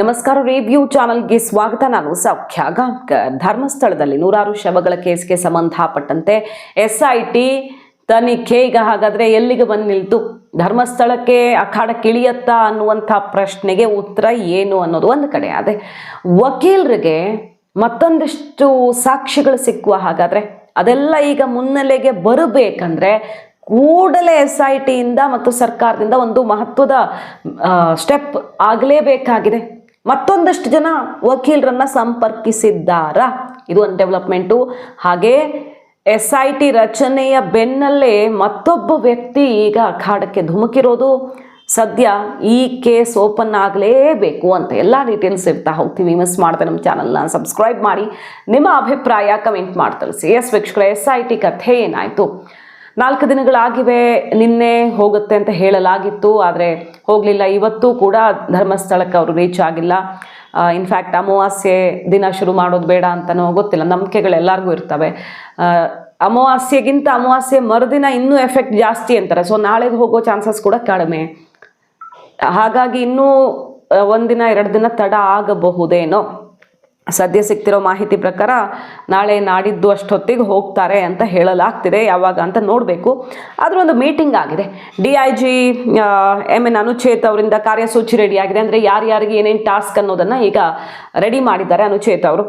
ನಮಸ್ಕಾರ ರಿವ್ಯೂ ಚಾನಲ್ಗೆ ಸ್ವಾಗತ. ನಾನು ಸೌಖ್ಯ ಗಾಂವ್ಕರ್ ಧರ್ಮಸ್ಥಳದಲ್ಲಿ ನೂರಾರು ಶವಗಳ ಕೇಸ್ಗೆ ಸಂಬಂಧಪಟ್ಟಂತೆ ಎಸ್ ಐ ಟಿ ತನಿಖೆ. ಈಗ ಹಾಗಾದ್ರೆ ಎಲ್ಲಿಗೆ ಬಂದು ನಿಲ್ತು? ಧರ್ಮಸ್ಥಳಕ್ಕೆ ಅಖಾಡಕ್ಕೆ ಇಳಿಯತ್ತಾ ಅನ್ನುವಂಥ ಪ್ರಶ್ನೆಗೆ ಉತ್ತರ ಏನು ಅನ್ನೋದು ಒಂದು ಕಡೆ ಅದೇ ವಕೀಲರಿಗೆ ಮತ್ತೊಂದಿಷ್ಟು ಸಾಕ್ಷಿಗಳು ಸಿಕ್ಕುವ ಹಾಗಾದ್ರೆ ಅದೆಲ್ಲ ಈಗ ಮುನ್ನೆಲೆಗೆ ಬರಬೇಕಂದ್ರೆ ಕೂಡಲೇ ಎಸ್ ಐ ಟಿಯಿಂದ ಮತ್ತು ಸರ್ಕಾರದಿಂದ ಒಂದು ಮಹತ್ವದ ಸ್ಟೆಪ್ ಆಗಲೇಬೇಕಾಗಿದೆ. ಮತ್ತೊಂದಷ್ಟು ಜನ ವಕೀಲರನ್ನ ಸಂಪರ್ಕಿಸಿದ್ದಾರ? ಇದು ಒಂದು ಡೆವಲಪ್ಮೆಂಟು ಹಾಗೆ ಎಸ್ ಐ ಟಿ ರಚನೆಯ ಬೆನ್ನಲ್ಲೇ ಮತ್ತೊಬ್ಬ ವ್ಯಕ್ತಿ ಈಗ ಅಖಾಡಕ್ಕೆ ಧುಮುಕಿರೋದು. ಸದ್ಯ ಈ ಕೇಸ್ ಓಪನ್ ಆಗಲೇಬೇಕು ಅಂತ ಎಲ್ಲ ಡೀಟೇಲ್ಸ್ ಇರ್ತಾ ಹೋಗ್ತೀವಿ. ಮಿಸ್ ಮಾಡ್ತೆ ನಮ್ಮ ಚಾನಲ್ನ ಸಬ್ಸ್ಕ್ರೈಬ್ ಮಾಡಿ. ನಿಮ್ಮ ಅಭಿಪ್ರಾಯ ಕಮೆಂಟ್ ಮಾಡಿ ತಿಳಿಸಿ ಎಸ್ ವೀಕ್ಷಕರ ಎಸ್ ಐ ಟಿ ಕಥೆ ಏನಾಯಿತು? ನಾಲ್ಕು ದಿನಗಳಾಗಿವೆ ನಿನ್ನೆ ಹೋಗುತ್ತೆ ಅಂತ ಹೇಳಲಾಗಿತ್ತು, ಆದರೆ ಹೋಗಲಿಲ್ಲ. ಇವತ್ತು ಕೂಡ ಧರ್ಮಸ್ಥಳಕ್ಕೆ ಅವರು ರೀಚ್ ಆಗಿಲ್ಲ. ಇನ್ಫ್ಯಾಕ್ಟ್ ಅಮಾವಾಸ್ಯೆ ದಿನ ಶುರು ಮಾಡೋದು ಬೇಡ ಅಂತನೋ ಗೊತ್ತಿಲ್ಲ. ನಂಬಿಕೆಗಳೆಲ್ಲರಿಗೂ ಇರ್ತವೆ. ಅಮಾವಾಸ್ಯೆಗಿಂತ ಅಮಾವಾಸ್ಯೆ ಮರುದಿನ ಇನ್ನೂ ಎಫೆಕ್ಟ್ ಜಾಸ್ತಿ ಅಂತಾರೆ. ಸೊ ನಾಳೆಗೆ ಹೋಗೋ ಚಾನ್ಸಸ್ ಕೂಡ ಕಡಿಮೆ. ಹಾಗಾಗಿ ಇನ್ನೂ ಒಂದಿನ, ಎರಡು ದಿನ ತಡ ಆಗಬಹುದೇನೋ. ಸದ್ಯ ಸಿಗ್ತಿರೋ ಮಾಹಿತಿ ಪ್ರಕಾರ ನಾಳೆ ನಾಡಿದ್ದು ಅಷ್ಟೊತ್ತಿಗೆ ಹೋಗ್ತಾರೆ ಅಂತ ಹೇಳಲಾಗ್ತಿದೆ, ಯಾವಾಗ ಅಂತ ನೋಡಬೇಕು. ಆದರೂ ಒಂದು ಮೀಟಿಂಗ್ ಆಗಿದೆ. D I G M N Anucheth ಅವರಿಂದ ಕಾರ್ಯಸೂಚಿ ರೆಡಿ ಆಗಿದೆ ಅಂದರೆ ಯಾರ್ಯಾರಿಗೆ ಏನೇನು ಟಾಸ್ಕ್ ಅನ್ನೋದನ್ನು ಈಗ ರೆಡಿ ಮಾಡಿದ್ದಾರೆ ಅನುಚೇತ್ ಅವರು.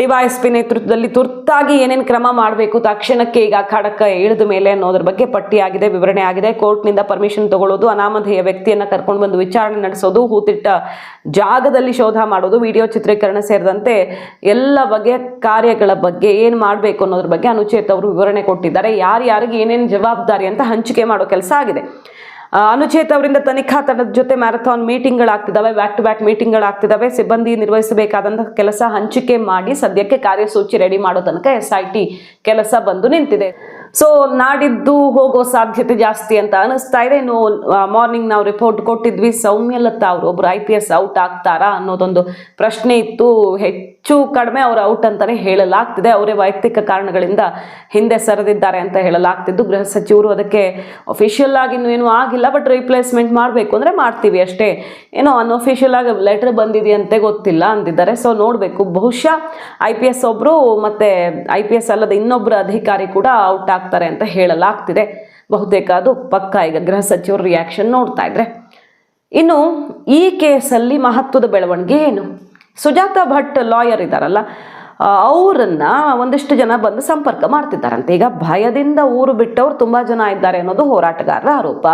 ಡಿವೈಎಸ್ಪಿ ನೇತೃತ್ವದಲ್ಲಿ ತುರ್ತಾಗಿ ಏನೇನು ಕ್ರಮ ಮಾಡಬೇಕು, ತಕ್ಷಣಕ್ಕೆ ಈಗ ಅಖಾಡಕ್ಕೆ ಇಳಿದ ಮೇಲೆ ಅನ್ನೋದ್ರ ಬಗ್ಗೆ ಪಟ್ಟಿಯಾಗಿದೆ, ವಿವರಣೆ ಆಗಿದೆ. ಕೋರ್ಟ್ನಿಂದ ಪರ್ಮಿಷನ್ ತಗೊಳ್ಳೋದು ಅನಾಮಧೇಯ ವ್ಯಕ್ತಿಯನ್ನು ಕರ್ಕೊಂಡು ಬಂದು ವಿಚಾರಣೆ ನಡೆಸೋದು, ಹೂತಿಟ್ಟ ಜಾಗದಲ್ಲಿ ಶೋಧ ಮಾಡೋದು, ವಿಡಿಯೋ ಚಿತ್ರೀಕರಣ ಸೇರಿದಂತೆ ಎಲ್ಲ ಬಗೆಯ ಕಾರ್ಯಗಳ ಬಗ್ಗೆ ಏನು ಮಾಡಬೇಕು ಅನ್ನೋದ್ರ ಬಗ್ಗೆ ಅನುಚೇತ್ ಅವರು ವಿವರಣೆ ಕೊಟ್ಟಿದ್ದಾರೆ. ಯಾರ್ಯಾರಿಗೆ ಏನೇನು ಜವಾಬ್ದಾರಿ ಅಂತ ಹಂಚಿಕೆ ಮಾಡೋ ಕೆಲಸ ಆಗಿದೆ. ಅನುಚೇತ್ ಅವರಿಂದ ತನಿಖಾ ತಂಡದ ಜೊತೆ ಮ್ಯಾರಥಾನ್ ಮೀಟಿಂಗ್ಗಳಾಗ್ತಿದ್ದಾವೆ ಬ್ಯಾಕ್ ಟು ಬ್ಯಾಕ್ ಮೀಟಿಂಗ್ಗಳಾಗ್ತಿದ್ದಾವೆ. ಸಿಬ್ಬಂದಿ ನಿರ್ವಹಿಸಬೇಕಾದಂತಹ ಕೆಲಸ ಹಂಚಿಕೆ ಮಾಡಿ ಸದ್ಯಕ್ಕೆ ಕಾರ್ಯಸೂಚಿ ರೆಡಿ ಮಾಡೋ ತನಕ ಎಸ್ ಐ ಟಿ ಕೆಲಸ ಬಂದು ನಿಂತಿದೆ. ಸೊ ನಾಡಿದ್ದು ಹೋಗೋ ಸಾಧ್ಯತೆ ಜಾಸ್ತಿ ಅಂತ ಅನಿಸ್ತಾ ಇದೆ. ಇನ್ನು ಮಾರ್ನಿಂಗ್ ನಾವು ರಿಪೋರ್ಟ್ ಕೊಟ್ಟಿದ್ವಿ. ಸೌಮ್ಯಲತಾ ಅವರು ಒಬ್ರು ಐ ಪಿ ಎಸ್ ಔಟ್ ಆಗ್ತಾರಾ ಅನ್ನೋದೊಂದು ಪ್ರಶ್ನೆ ಇತ್ತು. ಕಡಿಮೆ ಅವರು ಔಟ್ ಅಂತಾನೆ ಹೇಳಲಾಗ್ತಿದೆ. ಅವರೇ ವೈಯಕ್ತಿಕ ಕಾರಣಗಳಿಂದ ಹಿಂದೆ ಸರಿದಿದ್ದಾರೆ ಅಂತ ಹೇಳಲಾಗ್ತಿದ್ದು. ಗೃಹ ಸಚಿವರು ಅದಕ್ಕೆ ಅಫಿಷಿಯಲ್ ಆಗಿ ಏನೂ ಆಗಿಲ್ಲ ಬಟ್ ರಿಪ್ಲೇಸ್ಮೆಂಟ್ ಮಾಡಬೇಕು ಅಂದರೆ ಮಾಡ್ತೀವಿ ಅಷ್ಟೇ. ಏನೋ ಅನ್ಅಫಿಷಿಯಲ್ ಆಗಿ ಲೆಟರ್ ಬಂದಿದೆಯಂತೆ ಗೊತ್ತಿಲ್ಲ ಅಂದಿದ್ದಾರೆ. ಸೊ ನೋಡಬೇಕು. ಬಹುಶಃ ಐ ಪಿ ಎಸ್ ಒಬ್ಬರು ಮತ್ತು ಐ ಪಿ ಎಸ್ ಅಲ್ಲದ ಇನ್ನೊಬ್ಬರು ಅಧಿಕಾರಿ ಕೂಡ ಔಟ್ ಆಗ್ತಾರೆ ಅಂತ ಹೇಳಲಾಗ್ತಿದೆ. ಬಹುತೇಕ ಅದು ಪಕ್ಕ ಈಗ ಗೃಹ ಸಚಿವರು ರಿಯಾಕ್ಷನ್ ನೋಡ್ತಾ ಇದ್ರೆ. ಇನ್ನು ಈ ಕೇಸಲ್ಲಿ ಮಹತ್ವದ ಬೆಳವಣಿಗೆ ಏನು? ಸುಜಾತ ಭಟ್ ಲಾಯರ್ ಇದ್ದಾರಲ್ಲ ಅವರನ್ನು ಒಂದಿಷ್ಟು ಜನ ಬಂದು ಸಂಪರ್ಕ ಮಾಡ್ತಿದ್ದಾರಂತೆ. ಈಗ ಭಯದಿಂದ ಊರು ಬಿಟ್ಟವ್ರು ತುಂಬಾ ಜನ ಇದ್ದಾರೆ ಅನ್ನೋದು ಹೋರಾಟಗಾರರ ಆರೋಪ.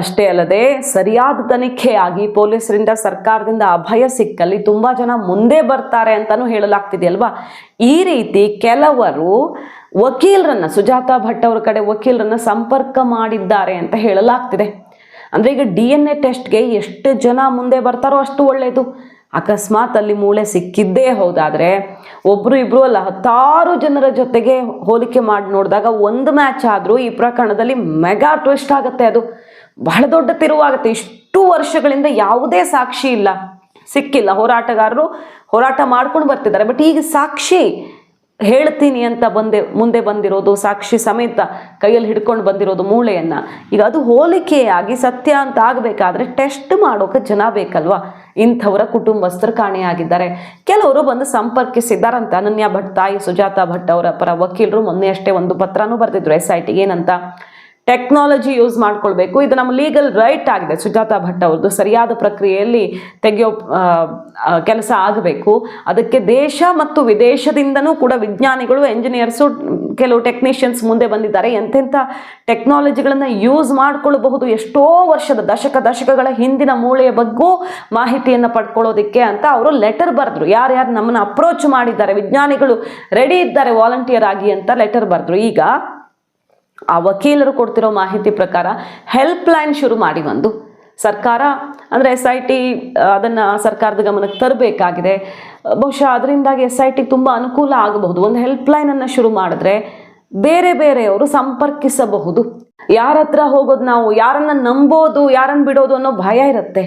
ಅಷ್ಟೇ ಅಲ್ಲದೆ ಸರಿಯಾದ ತನಿಖೆಯಾಗಿ ಪೊಲೀಸರಿಂದ, ಸರ್ಕಾರದಿಂದ ಅಭಯ ಸಿಕ್ಕಲ್ಲಿ ತುಂಬಾ ಜನ ಮುಂದೆ ಬರ್ತಾರೆ ಅಂತಲೂ ಹೇಳಲಾಗ್ತಿದೆ ಅಲ್ವಾ ಈ ರೀತಿ ಕೆಲವರು ವಕೀಲರನ್ನ, ಸುಜಾತ ಭಟ್ ಅವರ ಕಡೆ ವಕೀಲರನ್ನ ಸಂಪರ್ಕ ಮಾಡಿದ್ದಾರೆ ಅಂತ ಹೇಳಲಾಗ್ತಿದೆ. ಅಂದ್ರೆ ಈಗ ಡಿ ಎನ್ ಎ ಟೆಸ್ಟ್ಗೆ ಎಷ್ಟು ಜನ ಮುಂದೆ ಬರ್ತಾರೋ ಅಷ್ಟು ಒಳ್ಳೆಯದು ಅಕಸ್ಮಾತ್ ಅಲ್ಲಿ ಮೂಳೆ ಸಿಕ್ಕಿದ್ದೇ ಹೌದಾದ್ರೆ ಒಬ್ರು ಇಬ್ರು ಅಲ್ಲ, ಹತ್ತಾರು ಜನರ ಜೊತೆಗೆ ಹೋಲಿಕೆ ಮಾಡಿ ನೋಡಿದಾಗ ಒಂದು ಮ್ಯಾಚ್ ಆದರೂ ಈ ಪ್ರಕರಣದಲ್ಲಿ ಮೆಗಾ ಟ್ವಿಸ್ಟ್ ಆಗುತ್ತೆ ಅದು. ಬಹಳ ದೊಡ್ಡ ತಿರುವಾಗುತ್ತೆ ಇಷ್ಟು ವರ್ಷಗಳಿಂದ ಯಾವುದೇ ಸಾಕ್ಷಿ ಇಲ್ಲ. ಸಿಕ್ಕಿಲ್ಲ. ಹೋರಾಟಗಾರರು ಹೋರಾಟ ಮಾಡ್ಕೊಂಡು ಬರ್ತಿದ್ದಾರೆ. ಬಟ್ ಈಗ ಸಾಕ್ಷಿ ಹೇಳ್ತೀನಿ ಅಂತ ಬಂದೆ, ಮುಂದೆ ಬಂದಿರೋದು, ಸಾಕ್ಷಿ ಸಮೇತ ಕೈಯಲ್ಲಿ ಹಿಡ್ಕೊಂಡು ಬಂದಿರೋದು ಮೂಳೆಯನ್ನ. ಈಗ ಅದು ಹೋಲಿಕೆಯಾಗಿ ಸತ್ಯ ಅಂತ ಆಗಬೇಕಾದ್ರೆ ಟೆಸ್ಟ್ ಮಾಡೋಕೆ ಜನ ಬೇಕಲ್ವಾ? ಇಂಥವರ ಕುಟುಂಬಸ್ಥರು ಕಾಣೆಯಾಗಿದ್ದಾರೆ. ಕೆಲವರು ಬಂದು ಸಂಪರ್ಕಿಸಿದ್ದಾರಂತ. ಅನನ್ಯ ಭಟ್ ತಾಯಿ ಸುಜಾತಾ ಭಟ್ ಅವರ ಪರ ವಕೀಲರು ಮೊನ್ನೆ ಅಷ್ಟೇ ಒಂದು ಪತ್ರನೂ ಬರೆದಿದ್ರು ಎಸ್ ಐ ಟಿಗೆ ಏನಂತ? ಟೆಕ್ನಾಲಜಿ ಯೂಸ್ ಮಾಡ್ಕೊಳ್ಬೇಕು. ಇದು ನಮ್ಮ ಲೀಗಲ್ ರೈಟ್ ಆಗಿದೆ. ಸುಜಾತಾ ಭಟ್ ಅವ್ರದ್ದು ಸರಿಯಾದ ಪ್ರಕ್ರಿಯೆಯಲ್ಲಿ ತೆಗೆಯೋ ಕೆಲಸ ಆಗಬೇಕು. ಅದಕ್ಕೆ ದೇಶ ಮತ್ತು ವಿದೇಶದಿಂದನೂ ಕೂಡ ವಿಜ್ಞಾನಿಗಳು ಎಂಜಿನಿಯರ್ಸು ಕೆಲವು ಟೆಕ್ನಿಷಿಯನ್ಸ್ ಮುಂದೆ ಬಂದಿದ್ದಾರೆ. ಎಂತೆಂಥ ಟೆಕ್ನಾಲಜಿಗಳನ್ನು ಯೂಸ್ ಮಾಡ್ಕೊಳ್ಬಹುದು ಎಷ್ಟೋ ವರ್ಷದ ದಶಕ ದಶಕಗಳ ಹಿಂದಿನ ಮೂಳೆಯ ಬಗ್ಗೂ ಮಾಹಿತಿಯನ್ನು ಪಡ್ಕೊಳ್ಳೋದಕ್ಕೆ ಅಂತ ಅವರು ಲೆಟರ್ ಬರೆದ್ರು. ಯಾರ್ಯಾರು ನಮ್ಮನ್ನು ಅಪ್ರೋಚ್ ಮಾಡಿದ್ದಾರೆ, ವಿಜ್ಞಾನಿಗಳು ರೆಡಿ ಇದ್ದಾರೆ ವಾಲಂಟಿಯರ್ ಆಗಿ ಅಂತ ಲೆಟರ್ ಬರೆದ್ರು. ಈಗ ಆ ವಕೀಲರು ಕೊಡ್ತಿರೋ ಮಾಹಿತಿ ಪ್ರಕಾರ ಹೆಲ್ಪ್ ಲೈನ್ ಶುರು ಮಾಡಿ ಒಂದು ಸರ್ಕಾರ ಅಂದರೆ ಎಸ್ ಐ ಟಿ ಅದನ್ನು ಸರ್ಕಾರದ ಗಮನಕ್ಕೆ ತರಬೇಕಾಗಿದೆ. ಬಹುಶಃ ಅದರಿಂದಾಗಿ ಎಸ್ ಐ ಟಿಗೆ ತುಂಬ ಅನುಕೂಲ ಆಗಬಹುದು. ಒಂದು ಹೆಲ್ಪ್ ಲೈನನ್ನು ಶುರು ಮಾಡಿದ್ರೆ ಬೇರೆ ಬೇರೆಯವರು ಸಂಪರ್ಕಿಸಬಹುದು. ಯಾರ ಹತ್ರ ಹೋಗೋದು ನಾವು, ಯಾರನ್ನು ನಂಬೋದು, ಯಾರನ್ನು ಬಿಡೋದು ಅನ್ನೋ ಭಯ ಇರುತ್ತೆ.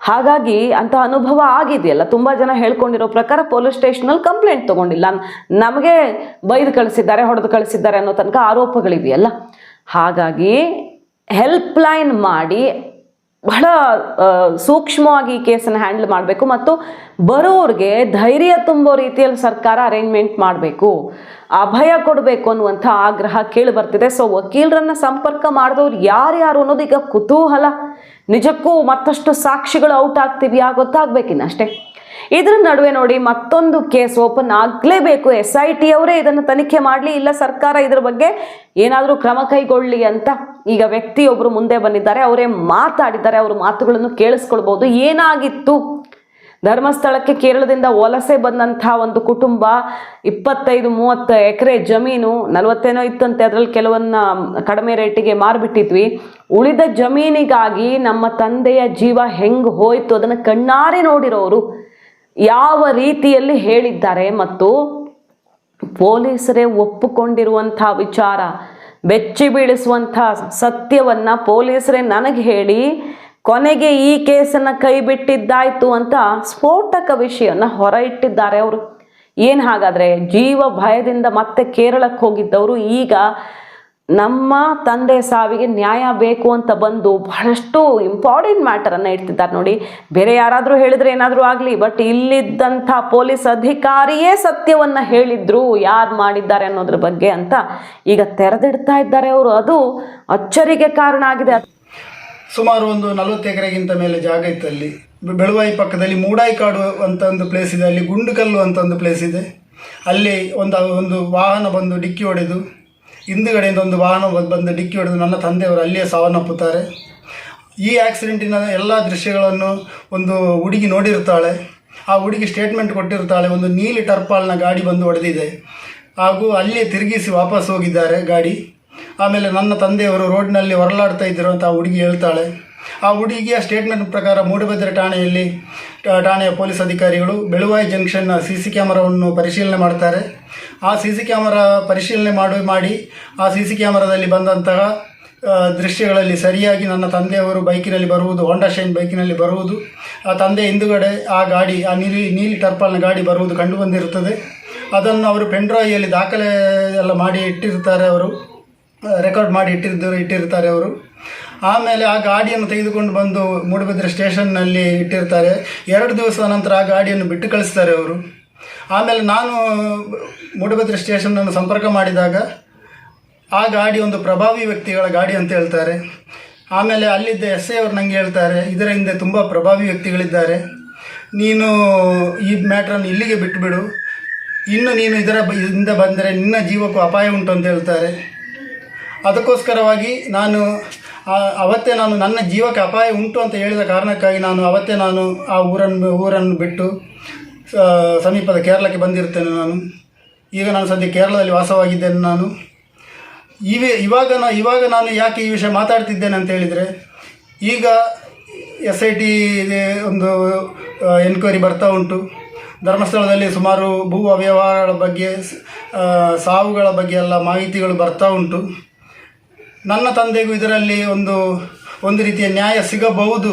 ಹಾಗಾಗಿ ಅಂತ ಅನುಭವ ಆಗಿದೆಯಲ್ಲ? ತುಂಬ ಜನ ಹೇಳ್ಕೊಂಡಿರೋ ಪ್ರಕಾರ ಪೊಲೀಸ್ ಸ್ಟೇಷನಲ್ಲಿ ಕಂಪ್ಲೇಂಟ್ ತಗೊಂಡಿಲ್ಲ. ನಮಗೆ ಬೈದು ಕಳಿಸಿದ್ದಾರೆ, ಹೊಡೆದು ಕಳಿಸಿದ್ದಾರೆ ಅನ್ನೋ ತನಕ ಆರೋಪಗಳಿದೆಯಲ್ಲ? ಹಾಗಾಗಿ ಹೆಲ್ಪ್ ಲೈನ್ ಮಾಡಿ ಬಹಳ ಸೂಕ್ಷ್ಮವಾಗಿ ಈ ಕೇಸನ್ನು ಹ್ಯಾಂಡಲ್ ಮಾಡಬೇಕು ಮತ್ತು ಬರೋರಿಗೆ ಧೈರ್ಯ ತುಂಬೋ ರೀತಿಯಲ್ಲಿ ಸರ್ಕಾರ ಅರೇಂಜ್ಮೆಂಟ್ ಮಾಡಬೇಕು. ಅಭಯ ಕೊಡಬೇಕು ಅನ್ನುವಂಥ ಆಗ್ರಹ ಕೇಳಿ ಬರ್ತಿದೆ. ಸೊ ವಕೀಲರನ್ನು ಸಂಪರ್ಕ ಮಾಡಿದವ್ರು ಯಾರ್ಯಾರು ಅನ್ನೋದು ಈಗ ಕುತೂಹಲ. ನಿಜಕ್ಕೂ ಮತ್ತಷ್ಟು ಸಾಕ್ಷಿಗಳು ಔಟ್ ಆಗ್ತಿವ್ಯಾ ಗೊತ್ತಾಗ್ಬೇಕಿನ್ನಷ್ಟೇ. ಇದ್ರ ನಡುವೆ ನೋಡಿ ಮತ್ತೊಂದು ಕೇಸ್ ಓಪನ್ ಆಗಲೇಬೇಕು. ಎಸ್ ಐ ಟಿ ಅವರೇ ಇದನ್ನು ತನಿಖೆ ಮಾಡಲಿ, ಇಲ್ಲ ಸರ್ಕಾರ ಇದ್ರ ಬಗ್ಗೆ ಏನಾದರೂ ಕ್ರಮ ಕೈಗೊಳ್ಳಿ ಅಂತ ಈಗ ವ್ಯಕ್ತಿಯೊಬ್ಬರು ಮುಂದೆ ಬಂದಿದ್ದಾರೆ. ಅವರೇ ಮಾತಾಡಿದ್ದಾರೆ, ಅವ್ರ ಮಾತುಗಳನ್ನು ಕೇಳಿಸ್ಕೊಳ್ಬೋದು. ಏನಾಗಿತ್ತು? ಧರ್ಮಸ್ಥಳಕ್ಕೆ ಕೇರಳದಿಂದ ವಲಸೆ ಬಂದಂತಹ ಒಂದು ಕುಟುಂಬ, ಇಪ್ಪತ್ತೈದು, ಮೂವತ್ತು ಎಕರೆ ಜಮೀನು, ನಲವತ್ತೇನೋ ಇತ್ತಂತೆ, ಅದರಲ್ಲಿ ಕೆಲವನ್ನ ಕಡಿಮೆ ರೇಟಿಗೆ ಮಾರ್ಬಿಟ್ಟಿದ್ವಿ. ಉಳಿದ ಜಮೀನಿಗಾಗಿ ನಮ್ಮ ತಂದೆಯ ಜೀವ ಹೆಂಗ್ ಹೋಯ್ತು? ಅದನ್ನ ಕಣ್ಣಾರೆ ನೋಡಿರೋರು. ಯಾವ ರೀತಿಯಲ್ಲಿ ಹೇಳಿದ್ದಾರೆ ಮತ್ತು ಪೊಲೀಸರೇ ಒಪ್ಪಿಕೊಂಡಿರುವಂಥ ವಿಚಾರ, ಬೆಚ್ಚಿ ಬೀಳಿಸುವಂಥ ಸತ್ಯವನ್ನ ಪೊಲೀಸರೇ ನನಗೆ ಹೇಳಿ, ಕೊನೆಗೆ ಈ ಕೇಸನ್ನು ಕೈ ಬಿಟ್ಟಿದ್ದಾಯ್ತು ಅಂತ ಸ್ಫೋಟಕ ವಿಷಯನ ಹೊರ ಇಟ್ಟಿದ್ದಾರೆ ಅವರು. ಏನು ಹಾಗಾದರೆ, ಜೀವ ಭಯದಿಂದ ಮತ್ತೆ ಕೇರಳಕ್ಕೆ ಹೋಗಿದ್ದವರು ಈಗ ನಮ್ಮ ತಂದೆ ಸಾವಿಗೆ ನ್ಯಾಯ ಬೇಕು ಅಂತ ಬಂದು ಬಹಳಷ್ಟು ಇಂಪಾರ್ಟೆಂಟ್ ಮ್ಯಾಟರನ್ನು ಇಡ್ತಿದ್ದಾರೆ ನೋಡಿ. ಬೇರೆ ಯಾರಾದರೂ ಹೇಳಿದ್ರೆ ಏನಾದರೂ ಆಗಲಿ ಬಟ್ ಇಲ್ಲಿದ್ದಂಥ ಪೊಲೀಸ್ ಅಧಿಕಾರಿಯೇ ಸತ್ಯವನ್ನು ಹೇಳಿದ್ರು, ಯಾರು ಮಾಡಿದ್ದಾರೆ ಅನ್ನೋದ್ರ ಬಗ್ಗೆ ಅಂತ ಈಗ ತೆರೆದಿಡ್ತಾ ಇದ್ದಾರೆ ಅವರು. ಅದು ಅಚ್ಚರಿಗೆ ಕಾರಣ ಆಗಿದೆ. ಸುಮಾರು ಒಂದು ನಲವತ್ತು ಎಕರೆಗಿಂತ ಮೇಲೆ ಜಾಗ ಇತ್ತು ಅಲ್ಲಿ. ಬೆಳವಾಯಿ ಪಕ್ಕದಲ್ಲಿ ಮೂಡಾಯಿ ಕಾಡು ಅಂತ ಒಂದು ಪ್ಲೇಸ್ ಇದೆ, ಅಲ್ಲಿ ಗುಂಡುಕಲ್ಲು ಅಂತ ಒಂದು ಪ್ಲೇಸ್ ಇದೆ. ಅಲ್ಲಿ ಒಂದು ಒಂದು ವಾಹನ ಬಂದು ಡಿಕ್ಕಿ ಹೊಡೆದು ಹಿಂದುಗಡೆಯಿಂದ ಒಂದು ವಾಹನ ಬಂದು ಡಿಕ್ಕಿ ಹೊಡೆದು ನನ್ನ ತಂದೆಯವರು ಅಲ್ಲಿಯೇ ಸಾವನ್ನಪ್ಪುತ್ತಾರೆ. ಈ ಆಕ್ಸಿಡೆಂಟಿನ ಎಲ್ಲ ದೃಶ್ಯಗಳನ್ನು ಒಂದು ಹುಡುಗಿ ನೋಡಿರ್ತಾಳೆ ಆ ಹುಡುಗಿ ಸ್ಟೇಟ್ಮೆಂಟ್ ಕೊಟ್ಟಿರ್ತಾಳೆ ಒಂದು ನೀಲಿ ಟರ್ಪಾಲ್ನ ಗಾಡಿ ಬಂದು ಹೊಡೆದಿದೆ ಹಾಗೂ ಅಲ್ಲಿಯೇ ತಿರುಗಿಸಿ ವಾಪಸ್ ಹೋಗಿದ್ದಾರೆ ಗಾಡಿ. ಆಮೇಲೆ ನನ್ನ ತಂದೆಯವರು ರೋಡ್ನಲ್ಲಿ ಹೊರಲಾಡ್ತಾ ಇದ್ದರು ಅಂತ ಆ ಹುಡುಗಿ ಹೇಳ್ತಾಳೆ. ಆ ಹುಡುಗಿಯ ಸ್ಟೇಟ್ಮೆಂಟ್ ಪ್ರಕಾರ ಮೂಡುಭದ್ರೆ ಠಾಣೆಯಲ್ಲಿ ಠಾಣೆಯ ಪೊಲೀಸ್ ಅಧಿಕಾರಿಗಳು ಬೆಳುವಾಯಿ ಜಂಕ್ಷನ್ನ ಸಿ ಸಿ ಕ್ಯಾಮರಾವನ್ನು ಪರಿಶೀಲನೆ ಮಾಡ್ತಾರೆ. ಆ ಸಿ ಸಿ ಕ್ಯಾಮರಾ ಪರಿಶೀಲನೆ ಮಾಡಿ ಮಾಡಿ ಆ ಸಿ ಸಿ ಕ್ಯಾಮರಾದಲ್ಲಿ ಬಂದಂತಹ ದೃಶ್ಯಗಳಲ್ಲಿ ಸರಿಯಾಗಿ ನನ್ನ ತಂದೆಯವರು ಬೈಕಿನಲ್ಲಿ ಬರುವುದು ಹೊಂಡಾ ಶೈನ್ ಬೈಕಿನಲ್ಲಿ ಬರುವುದು, ಆ ತಂದೆ ಹಿಂದುಗಡೆ ಆ ಗಾಡಿ, ಆ ನೀಲಿ ನೀಲಿ ಟರ್ಪಲ್ನ ಗಾಡಿ ಬರುವುದು ಕಂಡುಬಂದಿರುತ್ತದೆ ಅದನ್ನು ಅವರು ಪೆಂಡ್ರಾಯಿಯಲ್ಲಿ ದಾಖಲೆ ಎಲ್ಲ ಮಾಡಿ ಇಟ್ಟಿರ್ತಾರೆ ಅವರು. ರೆಕಾರ್ಡ್ ಮಾಡಿ ಇಟ್ಟಿದ್ದರು ಇಟ್ಟಿರ್ತಾರೆ ಅವರು. ಆಮೇಲೆ ಆ ಗಾಡಿಯನ್ನು ತೆಗೆದುಕೊಂಡು ಬಂದು ಮೂಡುಬಿದ್ರೆ ಸ್ಟೇಷನ್ನಲ್ಲಿ ಇಟ್ಟಿರ್ತಾರೆ. ಎರಡು ದಿವಸದ ನಂತರ ಆ ಗಾಡಿಯನ್ನು ಬಿಟ್ಟು ಕಳಿಸ್ತಾರೆ ಅವರು. ಆಮೇಲೆ ನಾನು ಮೂಡುಬಿದ್ರೆ ಸ್ಟೇಷನನ್ನು ಸಂಪರ್ಕ ಮಾಡಿದಾಗ ಆ ಗಾಡಿ ಒಂದು ಪ್ರಭಾವಿ ವ್ಯಕ್ತಿಗಳ ಗಾಡಿ ಅಂತ ಹೇಳ್ತಾರೆ. ಆಮೇಲೆ ಅಲ್ಲಿದ್ದ ಎಸ್ ಐ ಅವರು ನನಗೆ ಹೇಳ್ತಾರೆ, ಇದರ ಹಿಂದೆ ತುಂಬ ಪ್ರಭಾವಿ ವ್ಯಕ್ತಿಗಳಿದ್ದಾರೆ. ನೀನು ಈ ಮ್ಯಾಟ್ರನ್ನು ಇಲ್ಲಿಗೆ ಬಿಟ್ಟುಬಿಡು ಇನ್ನು ನೀನು ಇದರ ಹಿಂದೆ ಬಂದರೆ ನಿನ್ನ ಜೀವಕ್ಕೂ ಅಪಾಯ ಉಂಟು ಅಂತ ಹೇಳ್ತಾರೆ. ಅದಕ್ಕೋಸ್ಕರವಾಗಿ ನಾನು ಅವತ್ತೇ ನಾನು ನನ್ನ ಜೀವಕ್ಕೆ ಅಪಾಯ ಉಂಟು ಅಂತ ಹೇಳಿದ ಕಾರಣಕ್ಕಾಗಿ ನಾನು ಅವತ್ತೇ ನಾನು ಆ ಊರನ್ನು ಊರನ್ನು ಬಿಟ್ಟು ಸಮೀಪದ ಕೇರಳಕ್ಕೆ ಬಂದಿರ್ತೇನೆ ನಾನು. ಈಗ ನಾನು ಸದ್ಯ ಕೇರಳದಲ್ಲಿ ವಾಸವಾಗಿದ್ದೇನೆ ನಾನು. ಇವೆ, ಇವಾಗ ನಾ, ಇವಾಗ ನಾನು ಯಾಕೆ ಈ ವಿಷಯ ಮಾತಾಡ್ತಿದ್ದೇನೆ ಅಂತ ಹೇಳಿದರೆ, ಈಗ ಎಸ್ ಐ ಟಿ ಒಂದು ಎನ್ಕ್ವೈರಿ ಬರ್ತಾ ಉಂಟು. ಧರ್ಮಸ್ಥಳದಲ್ಲಿ ಸುಮಾರು ಭೂ ಅವ್ಯವಹಾರಗಳ ಬಗ್ಗೆ ಸಾವುಗಳ ಬಗ್ಗೆ ಎಲ್ಲ ಮಾಹಿತಿಗಳು ಬರ್ತಾ ಉಂಟು. ನನ್ನ ತಂದೆಗೂ ಇದರಲ್ಲಿ ಒಂದು ಒಂದು ರೀತಿಯ ನ್ಯಾಯ ಸಿಗಬಹುದು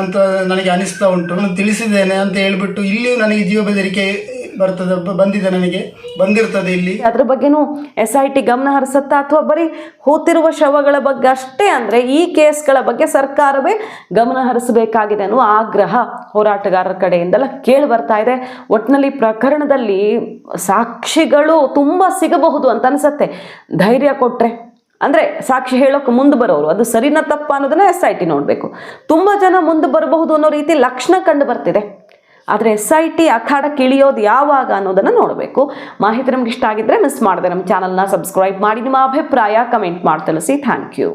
ಅಂತ ನನಗೆ ಅನಿಸ್ತಾ ಉಂಟು. ನಾನು ತಿಳಿಸಿದ್ದೇನೆ ಅಂತ ಹೇಳಿಬಿಟ್ಟು ಇಲ್ಲಿಯೂ ನನಗೆ ಜೀವ ಬೆದರಿಕೆ ಬರ್ತದೆ, ಬಂದಿದೆ ನನಗೆ, ಬಂದಿರ್ತದೆ ಇಲ್ಲಿ. ಅದ್ರ ಬಗ್ಗೆನೂ ಎಸ್ ಐ ಟಿ ಗಮನ ಹರಿಸುತ್ತಾ ಅಥವಾ ಬರೀ ಹೂತಿರುವ ಶವಗಳ ಬಗ್ಗೆ ಅಷ್ಟೇ ಅಂದ್ರೆ ಈ ಕೇಸ್ಗಳ ಬಗ್ಗೆ ಸರ್ಕಾರವೇ ಗಮನ ಹರಿಸಬೇಕಾಗಿದೆ ಅನ್ನುವ ಆಗ್ರಹ ಹೋರಾಟಗಾರರ ಕಡೆಯಿಂದೆಲ್ಲ ಕೇಳಿ ಬರ್ತಾ ಇದೆ. ಒಟ್ಟಿನಲ್ಲಿ ಪ್ರಕರಣದಲ್ಲಿ ಸಾಕ್ಷಿಗಳು ತುಂಬಾ ಸಿಗಬಹುದು ಅಂತ ಅನ್ಸತ್ತೆ. ಧೈರ್ಯ ಕೊಟ್ರೆ ಅಂದ್ರೆ ಸಾಕ್ಷಿ ಹೇಳೋಕೆ ಮುಂದೆ ಬರೋರು. ಅದು ಸರಿನಾ ತಪ್ಪ ಅನ್ನೋದನ್ನ ಎಸ್ ಐ ಟಿ ನೋಡಬೇಕು. ತುಂಬ ಜನ ಮುಂದೆ ಬರಬಹುದು ಅನ್ನೋ ರೀತಿ ಲಕ್ಷಣ ಕಂಡು ಬರ್ತಿದೆ. ಆದರೆ ಎಸ್ ಐ ಟಿ ಅಖಾಡಕ್ಕೆ ಇಳಿಯೋದು ಯಾವಾಗ ಅನ್ನೋದನ್ನು ನೋಡಬೇಕು. ಮಾಹಿತಿ ನಮ್ಗೆ ಇಷ್ಟ ಆಗಿದ್ರೆ ಮಿಸ್ ಮಾಡಿದೆ. ನಮ್ಮ ಚಾನಲ್ನ ಸಬ್ಸ್ಕ್ರೈಬ್ ಮಾಡಿ. ನಿಮ್ಮ ಅಭಿಪ್ರಾಯ ಕಮೆಂಟ್ ಮಾಡಿ ತಿಳಿಸಿ. Thank you